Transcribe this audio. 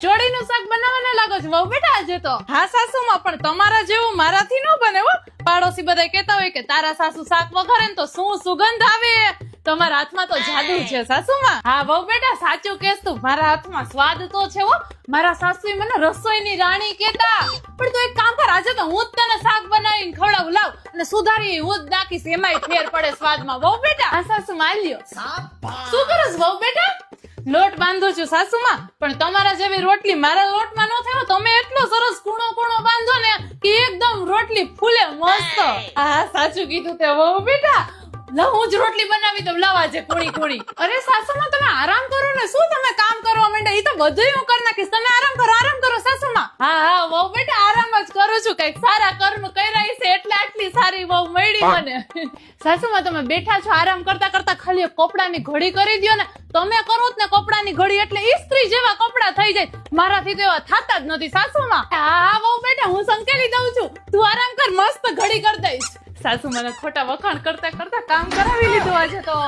ચોળીનું શાક બનાવવાના લાગો છો? વહુ બેટા આજે તો હા સાસુમાં પણ તમારા જેવું મારાથી ન બને હો. પાડોશી બધા કહેતા હોય કે તારા સાસુ શાક વઘારે ને તો શું સુગંધ આવે? તમારા હાથમાં તો જાદુ છે સાસુમાં. હા વહુ બેટા સાચું કેસ તું મારા હાથમાં સ્વાદ તો છે હો. મારા સાસુએ મને રસોઈની રાણી કહેતા. પણ તું એક કામ કર આજે તો હું જ તને શાક બનાવીને ખવડાવું લાવ. અને સુધારી હું જ નાખીશ એમાંય ફેર પડે સ્વાદમાં. વહુ બેટા હા સાસુ માલ્યો. શું કરો છો વહુ બેટા? લોટ બાંધું છું સાસુમાં? પણ તમારા જેવી રોટલી મારા લોટમાં ન થયો તમે એટલો સરસ કૂણો કૂણો બાંધો ને કે એકદમ રોટલી ફૂલે મસ્ત. હા સાચું કીધું તે વહુ બેટા. લાવ હું જ રોટલી બનાવી દઉં. લાવ આજે કુણી કુણી અરે સાસુમાં તમે આરામ કરો ને. શું તમે કામ કરવા માંડ્યા? એ તો બધું હું કરી નાખીશ. તમે આરામ કરો આરામ કરો સાસુમાં. હા હા વહુ બેટા આરામ જ કરું છું. કંઈક સારા કર્મ કર્યા છે એટલે સારી વહુ મળી મને. સાસુમાં તમે બેઠા છો આરામ કરતા કરતા ખાલી કપડાની ઘડી કરી દો ને. તમે કરો જ ને કપડાની ઘડી એટલે ઈસ્ત્રી જેવા કપડા થઈ જાય. મારાથી તો એવા થતા જ નથી સાસુમાં. હા હા વહુ બેટા હું સંકેલી દઉં છું. તું આરામ કર મસ્ત ઘડી કરી દઈશ. સાસુ મને ખોટા વખાણ કરતા કરતા કામ કરાવી લીધું આજે તો.